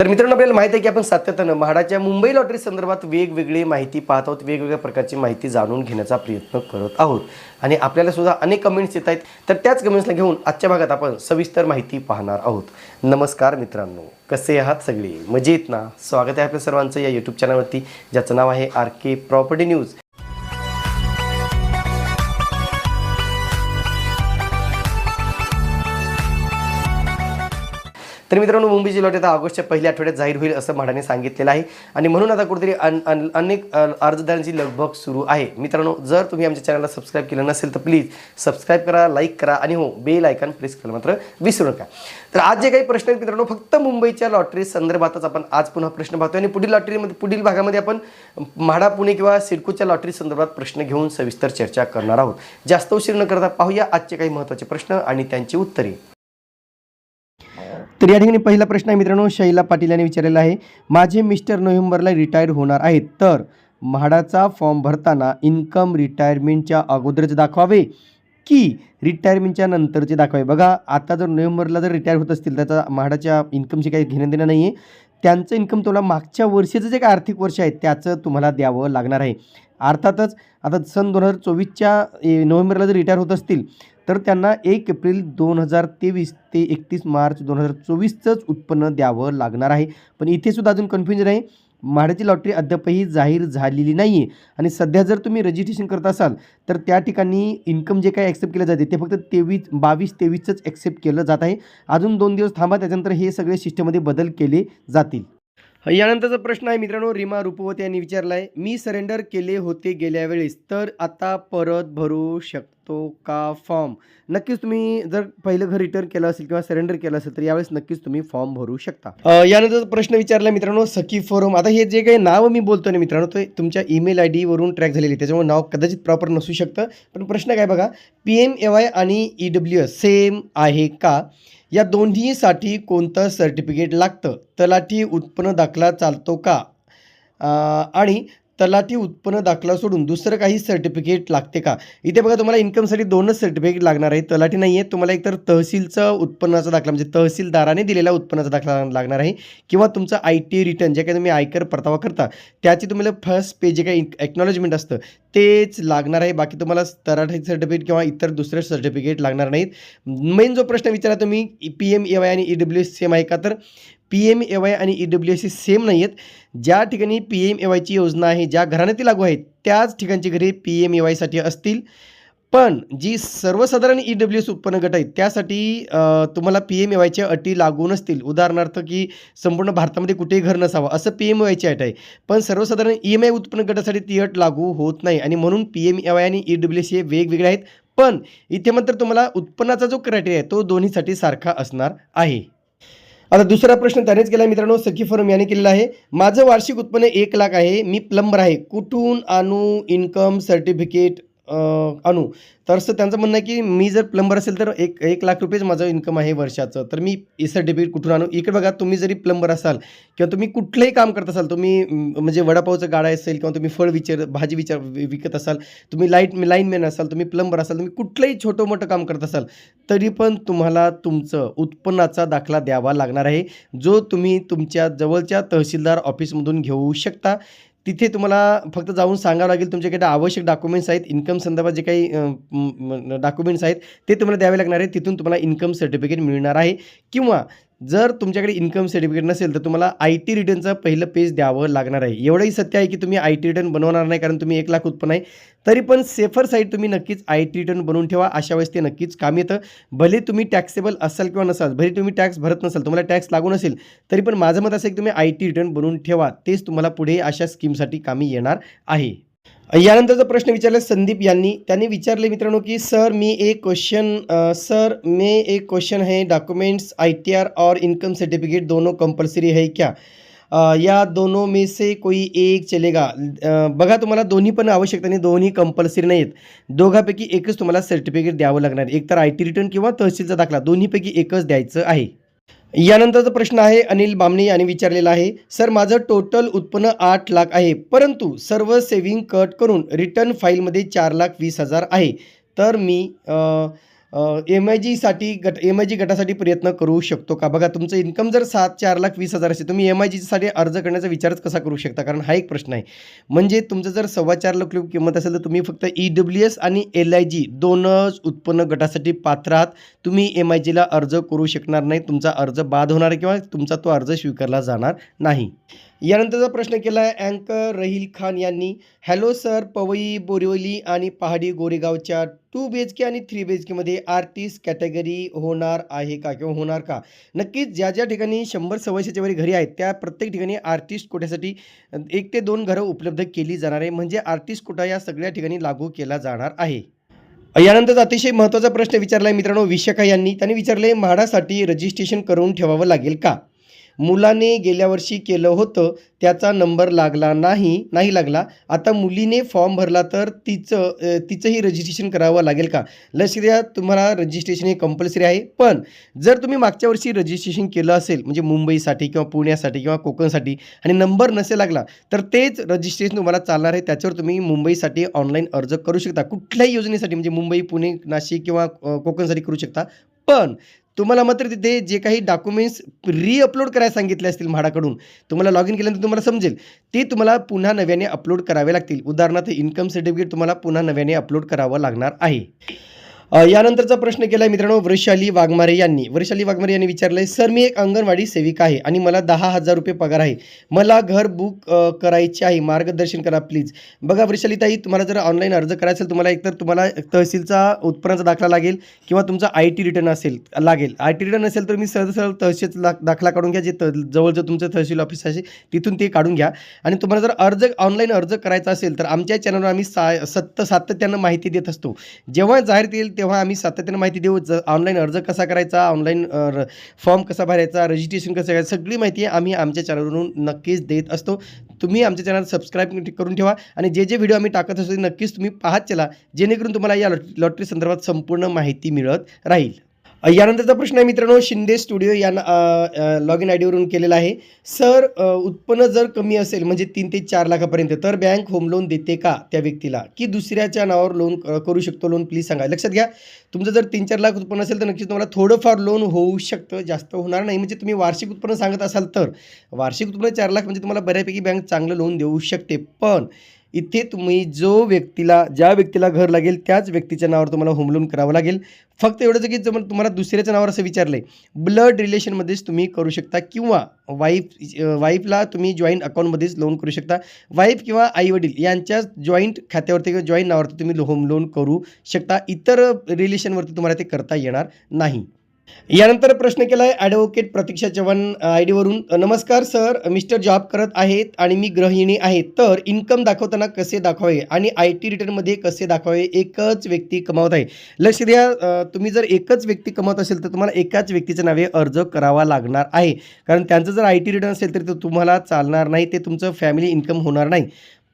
तर मित्रांनो आपल्याला माहिती आहे की आपण सातत्यानं म्हाडाच्या मुंबई लॉटरी संदर्भात वेगवेगळी माहिती पाहत आहोत वेगवेगळ्या प्रकारची माहिती जाणून घेण्याचा प्रयत्न करत आहोत. आणि आपल्याला सुद्धा अनेक कमेंट्स येत आहेत. तर त्याच कमेंट्सला घेऊन आजच्या भागात आपण सविस्तर माहिती पाहणार आहोत. नमस्कार मित्रांनो कसे आहात सगळे? मजेत ना? स्वागत आहे आपल्या सर्वांचं या यूट्यूब चॅनलवरती ज्याचं नाव आहे आर के प्रॉपर्टी न्यूज तर मित्रांनो मुंबई लॉटरी आता ऑगस्टच्या पहिल्या आठवड्यात जाहीर होईल असं म्हाडाने सांगितलेलं आहे. आणि म्हणून आता कुठेतरी अन, अन, अनेक अर्जदारांची लगभग सुरू आहे. मित्रांनो जर तुम्ही आमच्या चॅनलला सबस्क्राईब केलं नसेल तर प्लीज सबस्क्राईब करा लाईक करा आणि हो बेल आयकॉन प्रेस करायला मात्र विसरू नका. तर आज जे काही प्रश्न आहेत मित्रांनो फक्त मुंबईच्या लॉटरी संदर्भातच आपण आज पुन्हा प्रश्न पाहतो आणि पुढील लॉटरीमध्ये पुढील भागामध्ये आपण म्हाडा पुणे किंवा सिडकोच्या लॉटरी संदर्भात प्रश्न घेऊन सविस्तर चर्चा करणार आहोत. जास्त उशीर न करता पाहूया आजचे काही महत्त्वाचे प्रश्न आणि त्यांची उत्तरे. तर या ठिकाणी पहिला प्रश्न आहे मित्रांनो शैला पाटील यांनी विचारलेला आहे माझे मिस्टर नोव्हेंबरला रिटायर होणार आहेत तर म्हाडाचा फॉर्म भरताना इन्कम रिटायरमेंटच्या अगोदरच दाखवावे की रिटायरमेंटच्या नंतरचे दाखवावे? बघा आता जर नोव्हेंबरला जर रिटायर होत असतील त्याचा म्हाडाच्या इन्कमशी काही घेणं देणं नाही आहे त्यांचं इन्कम तुम्हाला मागच्या वर्षीचं जे काही आर्थिक वर्ष आहे त्याचं तुम्हाला द्यावं लागणार आहे. अर्थातच आता सन दोन हजार चोवीसच्या नोव्हेंबरला जर रिटायर होत असतील तर त्यांना एक एप्रिल दोन हजार तेवीस ते एकतीस मार्च दोन हजार चोवीसचंच उत्पन्न द्यावं लागणार आहे. पण इथेसुद्धा अजून कन्फ्युजन आहे. म्हाडाची लॉटरी अद्यापही जाहीर झालेली नाही आहे आणि सध्या जर तुम्ही रजिस्ट्रेशन करत असाल तर त्या ठिकाणी इन्कम जे काही ॲक्सेप्ट केलं जाते ते फक्त तेवीस बावीस तेवीसचंच ॲक्सेप्ट केलं जात आहे. अजून दोन दिवस थांबा त्याच्यानंतर हे सगळे सिस्टममध्ये बदल केले जातील. यानंतरचा प्रश्न आहे मित्रांनो रीमा रूपवत यांनी विचारला आहे मी सरेंडर केले होते गेल्या वेळेस तर आता परत भरू शकतो का फॉर्म नक्कीच तुम्ही जर पहिलं घर रिटर्न केलं असेल किंवा सरेंडर केलं असेल तर यावेळेस नक्कीच तुम्ही फॉर्म भरू शकता. यानंतरचा यानंतर प्रश्न विचारला मित्रांनो सखी फोरम आता हे जे काही नाव मी बोलतो ना मित्रांनो ते तुमच्या ईमेल आय डीवरून ट्रॅक झालेली त्याच्यामुळे नाव कदाचित प्रॉपर नसू शकतं. पण प्रश्न काय बघा पी एम ए वाय आणि ई डब्ल्यू एस सेम आहे का? या दोन्हीसाठी कोणतं सर्टिफिकेट लागतं? तलाठी उत्पन्न दाखला चालतो का? आणि तलाठी उत्पन्न दाखला सोडून दुसरं काही सर्टिफिकेट लागते का? इथे बघा तुम्हाला इन्कमसाठी दोनच सर्टिफिकेट लागणार आहे. तलाठी नाही आहे तुम्हाला एकतर तहसीलचं उत्पन्नाचा दाखला म्हणजे तहसीलदाराने दिलेला उत्पन्नाचा दाखला लागणार आहे किंवा तुमचं आय टी रिटर्न जे काही तुम्ही आयकर परतावा करता त्याची तुम्हाला फर्स्ट पेज जे काही एक्नॉलेजमेंट असतं तेच लागणार आहे. बाकी तुम्हाला तलाठी सर्टिफिकेट किंवा इतर दुसरे सर्टिफिकेट लागणार नाहीत. मेन जो प्रश्न विचारा तुम्ही पी एम ए वाय आणि ई डब्ल्यू एस सेम आहे का तर? पी एम ए वाय आणि ई डब्ल्यू एस सेम नाही आहेत ज्या ठिकाणी पी एम ए वायची योजना आहे ज्या घराण्यातील लागू आहेत त्याच ठिकाणची घरे पी एम ए वायसाठी असतील. पण जी सर्वसाधारण ई डब्ल्यू एस उत्पन्न गट आहेत त्यासाठी तुम्हाला पी एम ए वायच्या अटी लागू नसतील. उदाहरणार्थ की संपूर्ण भारतामध्ये कुठेही घर नसावं असं पी एम ए वायची अट आहे. पण सर्वसाधारण ई एम आय उत्पन्न गटासाठी ती अट लागू होत नाही आणि म्हणून पी एम ए वाय आणि ई डब्ल्यू एस हे वेगवेगळे आहेत. पण इथे मात्र तुम्हाला उत्पन्नाचा जो क्रायटेरिया आहे तो दोन्हीसाठी सारखा असणार आहे. आता दुसरा प्रश्न त्यानेच केला मित्रांनो. सखी फॉरम याने केलेला आहे. माझं वार्षिक उत्पन्न एक लाख आहे. मी प्लंबर आहे. कुठून आणू इन्कम सर्टिफिकेट? आणू तर असं त्यांचं म्हणणं आहे की मी जर प्लंबर असेल तर एक एक लाख रुपयेच माझं इन्कम आहे वर्षाचं. तर मी इसर सर्टिफिकेट कुठून आणू? इकडे बघा तुम्ही जरी प्लंबर असाल किंवा तुम्ही कुठलंही काम करत असाल तुम्ही म्हणजे वडापावचं गाडा असेल किंवा तुम्ही फळ विचार भाजी विचार वि- विकत असाल तुम्ही लाइट लाईनमॅन असाल तुम्ही प्लंबर असाल तुम्ही कुठलंही छोटं मोठं काम करत असाल तरी पण तुम्हाला तुमचं उत्पन्नाचा दाखला द्यावा लागणार आहे जो तुम्ही तुमच्या जवळच्या तहसीलदार ऑफिसमधून घेऊ शकता. तिथे तुम्हाला फक्त जाऊन सांगावं लागेल तुमच्याकडे आवश्यक डॉक्युमेंट्स आहेत इन्कम संदर्भात जे काही डॉक्युमेंट्स आहेत ते तुम्हाला द्यावे लागणार आहे तिथून तुम्हाला इन्कम सर्टिफिकेट मिळणार आहे. किंवा जर तुमच्याकडे इन्कम सर्टिफिकेट नसेल तर तुम्हाला आय टी रिटर्नचं पहिलं पेज द्यावं लागणार आहे. एवढंही सत्य आहे की तुम्ही आय टी रिटर्न बनवणार नाही कारण तुम्ही एक लाख उत्पन्न आहे. तरी पण सेफर साईड तुम्ही नक्कीच आय टी रिटर्न बनवून ठेवा. अशा वेळेस ते नक्कीच काम येतं. भले तुम्ही टॅक्सेबल असाल किंवा नसाल भले तुम्ही टॅक्स भरत नसाल तुम्हाला टॅक्स लागू नसेल तरी पण माझं मत असं आहे की तुम्ही आय टी रिटर्न बनवून ठेवा. तेच तुम्हाला पुढे अशा स्कीमसाठी कामी येणार आहे. यानंतरचा प्रश्न विचारला संदीप यांनी. त्यांनी विचारले मित्रांनो की सर मी एक क्वेश्चन सर मे एक क्वेश्चन है डॉक्यूमेंट्स आय टी आर और इनकम सर्टिफिकेट दोनों कंपल्सरी है क्या? या दोनों में से कोई एक चलेगा? बघा तुम्हाला दोन्ही पण आवश्यकता नाही. दोन्ही कंपल्सरी नाही आहेत दोघापैकी एकच तुम्हाला सर्टिफिकेट द्यावं लागणार. एकतर एक तर आय टी रिटर्न किंवा तहसीलचा दाखला. दोन्हीपैकी एकच द्यायचं आहे. यानंतरचा प्रश्न आहे अनिल बामणे यांनी विचारलेला आहे सर माझं टोटल उत्पन्न आठ लाख आहे परंतु सर्व सेविंग कट करून रिटर्न फाईलमध्ये चार लाख वीस हजार आहे. तर मी एम आय जीसाठी गट एम आय जी गटासाठी प्रयत्न करू शकतो का? बघा तुमचं इन्कम जर सात चार लाख वीस हजार असेल तुम्ही एम आय जीसाठी अर्ज करण्याचा विचारच कसा करू शकता? कारण हा एक प्रश्न आहे. म्हणजे तुमचं जर सव्वा चार लाख रुपये किंमत असेल तर तुम्ही फक्त ई डब्ल्यू एस आणि एल आय जी दोनच उत्पन्न गटासाठी पात्र आहात. तुम्ही एम आय जीला अर्ज करू शकणार नाही. तुमचा अर्ज बाद होणार किंवा तुमचा तो अर्ज स्वीकारला जाणार नाही. यानंतरचा प्रश्न केला आहे अँकर रहील खान यांनी. हॅलो सर पवई बोरिवली आणि पहाडी गोरेगावच्या टू बी एच के आणि थ्री बी एच केमध्ये आर्टिस्ट कॅटेगरी होणार आहे का किंवा होणार का? नक्कीच ज्या ज्या ठिकाणी शंभर सव्वाशेच्या वरी घरी आहेत त्या प्रत्येक ठिकाणी आर्टिस्ट कोट्यासाठी एक ते दोन घरं उपलब्ध केली जाणार आहे. म्हणजे आर्टिस्ट कोटा या सगळ्या ठिकाणी लागू केला जाणार आहे. यानंतर अतिशय महत्त्वाचा प्रश्न विचारला आहे मित्रांनो विशाखा यांनी. त्यांनी विचारले म्हाडासाठी रजिस्ट्रेशन करून ठेवावं लागेल का? मुलाने गेल्या वर्षी केलं होतं त्याचा नंबर लागला नाही नाही लागला. आता मुलीने फॉर्म भरला तर तिचं तिचंही रजिस्ट्रेशन करावं लागेल का? लक्ष द्या तुम्हाला रजिस्ट्रेशन हे कंपल्सरी आहे. पण जर तुम्ही मागच्या वर्षी रजिस्ट्रेशन केलं असेल म्हणजे मुंबईसाठी किंवा पुण्यासाठी किंवा कोकणसाठी आणि नंबर नसेल लागला तर तेच रजिस्ट्रेशन तुम्हाला चालणार आहे. त्याच्यावर तुम्ही मुंबईसाठी ऑनलाईन अर्ज करू शकता. कुठल्याही योजनेसाठी म्हणजे मुंबई पुणे नाशिक किंवा कोकणसाठी करू शकता. पण तुम्हाला मात्र तिथे जे काही डॉक्युमेंट्स रीअपलोड करायला सांगितले असतील म्हाडाकडून तुम्हाला लॉग इन केल्यानंतर तुम्हाला समजेल. ते तुम्हाला पुन्हा नव्याने अपलोड करावे लागतील. उदाहरणार्थ इन्कम सर्टिफिकेट तुम्हाला पुन्हा नव्याने अपलोड करावं लागणार आहे. यानंतरचा प्रश्न केला आहे मित्रांनो वृषाली वाघमारे यांनी. वृषाली वाघमारे यांनी विचारलं आहे सर मी एक अंगणवाडी सेविका आहे आणि मला दहा हजार रुपये पगार आहे. मला घर बुक करायचे आहे. मार्गदर्शन करा प्लीज बघा वृषाली ताई तुम्हाला जर ऑनलाईन अर्ज करायचा असेल तुम्हाला एकतर तुम्हाला तहसीलचा उत्पन्नाचा दाखला लागेल किंवा तुमचा आय टी रिटर्न असेल लागेल. आय टी रिटर्न असेल तर मी सहज सरळ तहसील दा- दाखला काढून घ्या जे त जवळचं तुमचं तहसील ऑफिस आहे तिथून ते काढून घ्या. आणि तुम्हाला जर अर्ज ऑनलाईन अर्ज करायचा असेल तर आमच्या चॅनलवर आम्ही सा सत्त सातत्यानं माहिती देत असतो. जेव्हा जाहीर येईल तेव्हा आम्ही सातत्याने माहिती देऊ ज ऑनलाईन अर्ज कसा करायचा ऑनलाईन फॉर्म कसा भरायचा रजिस्ट्रेशन कसं करायचं सगळी माहिती आम्ही आमच्या चॅनलवरून नक्कीच देत असतो. तुम्ही आमच्या चॅनल सबस्क्राईब करून ठेवा आणि जे जे व्हिडिओ आम्ही टाकत असतो ते नक्कीच तुम्ही पाहत चला जेणेकरून तुम्हाला या लॉटरी संदर्भात संपूर्ण माहिती मिळत राहील. यानंतरचा प्रश्न आहे मित्रांनो शिंदे स्टुडिओ या लॉग इन आय डीवरून केलेला आहे. सर उत्पन्न जर कमी असेल म्हणजे तीन ते चार लाखापर्यंत तर बँक होम लोन देते का त्या व्यक्तीला? की दुसऱ्याच्या नावावर लोन करू शकतो लोन प्लीज सांगा. लक्षात घ्या तुमचं जर तीन चार लाख उत्पन्न असेल तर नक्कीच तुम्हाला थोडंफार लोन होऊ शकतं जास्त होणार नाही. म्हणजे तुम्ही वार्षिक उत्पन्न सांगत असाल तर. वार्षिक उत्पन्न चार लाख म्हणजे तुम्हाला बऱ्यापैकी बँक चांगलं लोन देऊ शकते. पण इथे तुम्ही जो व्यक्तीला ज्या व्यक्तीला घर लागेल त्याच व्यक्तीच्या नावावर तुम्हाला होम लोन करावं लागेल. फक्त एवढंच की जर तुम्हाला दुसऱ्याच्या नावावर असं विचारलं आहे ब्लड रिलेशनमध्येच तुम्ही करू शकता किंवा वाईफ वाईफला तुम्ही जॉईंट अकाउंटमध्येच लोन करू शकता. वाईफ किंवा आईवडील यांच्या जॉईंट खात्यावरती किंवा जॉईंट नावावरती तुम्ही होम लोन करू शकता. इतर रिलेशनवरती तुम्हाला ते करता येणार नाही. यानंतर प्रश्न केला आहे ॲडव्होकेट प्रतीक्षा चव्हाण आय डीवरून नमस्कार सर मिस्टर जॉब करत आहेत आणि मी गृहिणी आहे. तर इन्कम दाखवताना कसे दाखवावे आणि आय टी रिटर्नमध्ये कसे दाखवावे एकच व्यक्ती कमावत आहे. लक्ष द्या तुम्ही जर एकच व्यक्ती कमावत असेल तर तुम्हाला एकाच व्यक्तीच्या नावे अर्ज करावा लागणार आहे. कारण त्यांचं जर आय टी रिटर्न असेल तर ते तुम्हाला चालणार नाही ते तुमचं फॅमिली इन्कम होणार नाही.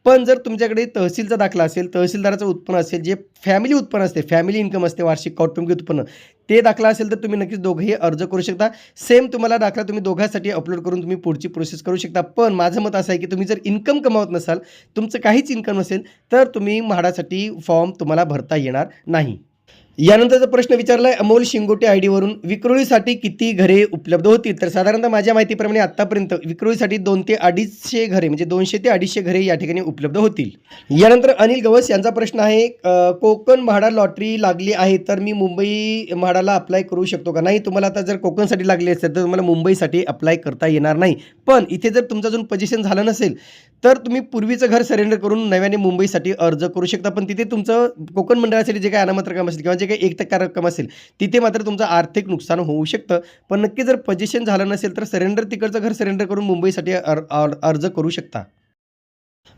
पण जर तुमच्याकडे तहसीलचा दाखला असेल तहसीलदाराचं उत्पन्न असेल जे फॅमिली उत्पन्न असते फॅमिली इन्कम असते वार्षिक कौटुंबिक उत्पन्न ते दाखला असेल तर तुम्ही नक्कीच दोघंही अर्ज करू शकता. सेम तुम्हाला दाखला तुम्ही दोघांसाठी अपलोड करून तुम्ही पुढची प्रोसेस करू शकता. पण माझं मत असं आहे की तुम्ही जर इन्कम कमावत नसाल तुमचं काहीच इन्कम नसेल तर तुम्ही म्हाडासाठी फॉर्म तुम्हाला भरता येणार नाही. यानंतरचा प्रश्न विचारला आहे अमोल शिंगोटे आय डीवरून विक्रोळीसाठी किती घरे उपलब्ध होतील? तर साधारणतः माझ्या माहितीप्रमाणे आत्तापर्यंत विक्रोळीसाठी दोन ते अडीचशे घरे म्हणजे दोनशे ते अडीचशे घरे या ठिकाणी उपलब्ध होतील. यानंतर अनिल गवस यांचा प्रश्न आहे कोकण म्हाडा लॉटरी लागली आहे तर मी मुंबई म्हाडाला अप्लाय करू शकतो का? नाही तुम्हाला आता जर कोकणसाठी लागली असेल तर तुम्हाला मुंबईसाठी अप्लाय करता येणार नाही. पण इथे जर तुमचं अजून पोझिशन झालं नसेल तर तुम्ही पूर्वीचं घर सरेंडर करून नव्याने मुंबईसाठी अर्ज करू शकता. पण तिथे तुमचं कोकण मंडळासाठी जे काय अनामत रक्कम असेल किंवा जे काही एक टक्का रक्कम असेल तिथे मात्र तुमचं आर्थिक नुकसान होऊ शकतं. पण नक्की जर पोझिशन झालं नसेल तर सरेंडर तिकडचं घर सरेंडर करून मुंबईसाठी अर्ज करू शकता.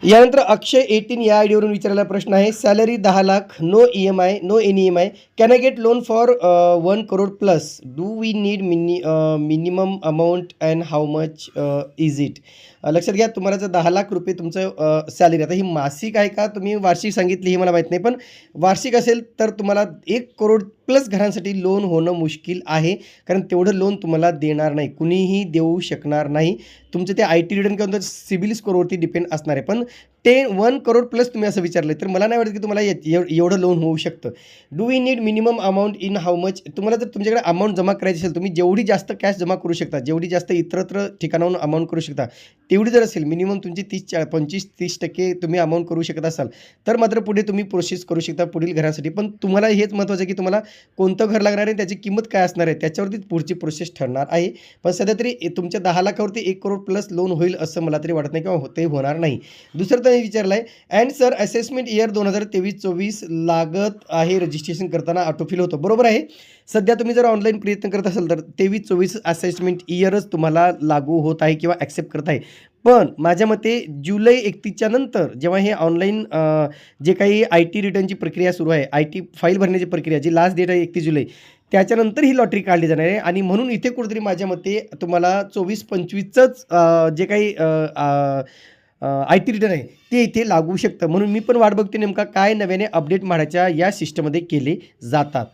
यानंतर अक्षय एटीन या आयडीवरून विचारलेला प्रश्न आहे सॅलरी दहा lakh no E M I no N E M I. Can I get loan for one crore plus do we need mini minimum amount and how much is it लक्षात घ्या तुम्हाला जर दहा लाख रुपये तुमचं सॅलरी आता ही मासिक आहे का? तुम्ही वार्षिक सांगितली ही मला माहीत नाही पण वार्षिक असेल तर तुम्हाला एक करोड प्लस घरांसाठी लोन होणं मुश्किल आहे कारण तेवढं लोन तुम्हाला देणार नाही कुणीही देऊ शकणार नाही. तुमचं ते आय टी रिटर्न किंवा सिबिल स्कोरवरती डिपेंड असणार आहे पण टेन वन करोड प्लस तुम्ही असं विचारलं तर मला नाही वाटत की तुम्हाला ये- एवढं लोन होऊ शकतं. Do we need minimum amount in how much तुम्हाला जर तुमच्याकडे अमाऊंट जमा करायची असेल तुम्ही जेवढी जास्त कॅश जमा करू शकता जेवढी जास्त इतरत्र ठिकाणाहून अमाऊंट करू शकता तेवढी जर असेल मिनिमम तुमची तीस चा पंचवीस तीस टक्के तुम्ही अमाऊंट करू शकत असाल तर मात्र पुढे तुम्ही प्रोसेस करू शकता पुढील घरासाठी. पण तुम्हाला हेच महत्त्वाचं आहे की तुम्हाला कोणतं घर लागणार आहे त्याची किंमत काय असणार आहे त्याच्यावरती पुढची प्रोसेस ठरणार आहे. पण सध्या तरी तुमच्या दहा लाखावरती एक करोड प्लस लोन होईल असं मला तरी वाटत नाही किंवा हो- ते होणार नाही. दुसरं तर प्रश्नही विचारलं आहे अँड सर असेसमेंट इयर दोन हजार तेवीस चोवीस लागत आहे. रजिस्ट्रेशन करताना ऑटोफिल होतं. बरोबर आहे? सध्या तुम्ही जर ऑनलाईन प्रयत्न करत असाल तर तेवीस चोवीस असेसमेंट इयरच तुम्हाला लागू होत आहे किंवा ॲक्सेप्ट करत आहे. पण माझ्या मते जुलै एकतीसच्या नंतर जेव्हा हे ऑनलाईन जे काही आय टी रिटर्नची प्रक्रिया सुरू आहे आय टी फाईल भरण्याची प्रक्रिया जी लास्ट डेट आहे एकतीस जुलै त्याच्यानंतर ही लॉटरी काढली जाणार आहे. आणि म्हणून इथे कुठेतरी माझ्या मते तुम्हाला चोवीस पंचवीसचंच जे काही आय टी रिटर्न आहे. ते इथे लागू शकतं. म्हणून मी पण वाट बघते नेमका काय नव्याने अपडेट माडाच्या या सिस्टममध्ये केले जातात.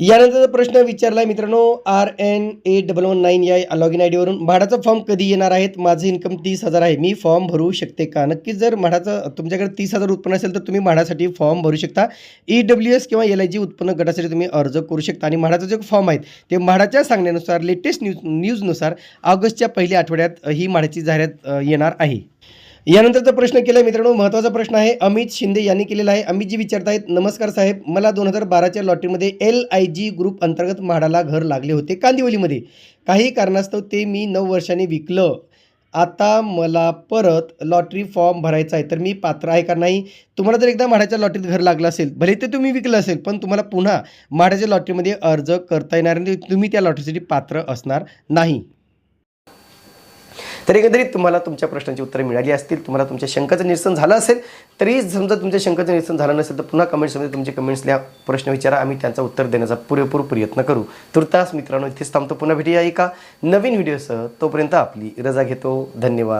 यानंतरचा प्रश्न विचारला आहे मित्रांनो R N A double one nine या लॉग इन आय डीवरून म्हाडाचा फॉर्म कधी येणार आहेत? माझं इन्कम तीस हजार आहे. मी फॉर्म भरू शकते का? नक्कीच जर म्हाडाचं तुमच्याकडे तीस हजार उत्पन्न असेल तर तुम्ही म्हाडासाठी फॉर्म भरू शकता. ई डब्ल्यू एस किंवा एल आय जी उत्पन्न गटासाठी तुम्ही अर्ज करू शकता. आणि म्हाडाचा जे फॉर्म आहेत ते म्हाडाच्या सांगण्यानुसार लेटेस्ट न्यूज न्यूजनुसार ऑगस्टच्या पहिल्या आठवड्यात ही म्हाडाची जाहिरात येणार आहे. यानंतरचा प्रश्न केला आहे मित्रांनो महत्त्वाचा प्रश्न आहे. अमित शिंदे यांनी केलेला आहे. अमितजी विचारत आहेत नमस्कार साहेब मला दोन हजार बाराच्या लॉटरीमध्ये एल आय जी ग्रुप अंतर्गत म्हाडाला घर लागले होते कांदिवलीमध्ये. काही कारणास्तव ते मी नऊ वर्षांनी विकलं. आता मला परत लॉटरी फॉर्म भरायचा आहे तर मी पात्र आहे का नाही? तुम्हाला जर एकदा म्हाडाच्या लॉटरीत घर लागलं असेल भले ते तुम्ही विकलं असेल पण तुम्हाला पुन्हा म्हाडाच्या लॉटरीमध्ये अर्ज करता येणार नाही. तुम्ही त्या लॉटरीसाठी पात्र असणार नाही. तर एकंदरीत तुम्हाला तुमच्या प्रश्नांची उत्तरं मिळाली असतील तुम्हाला तुमच्या शंकाचं निरसन झालं असेल तरी समजा तुमच्या शंकाचं निरसन झालं नसेल तर पुन्हा कमेंट्समध्ये तुमचे कमेंट्स लिहा प्रश्न विचारा आम्ही त्यांचा उत्तर देण्याचा पुरेपूर प्रयत्न करू. तुर्तास मित्रांनो इथेच थांबतो. पुन्हा भेटूया एका नवीन व्हिडिओसह तोपर्यंत आपली रजा घेतो. धन्यवाद.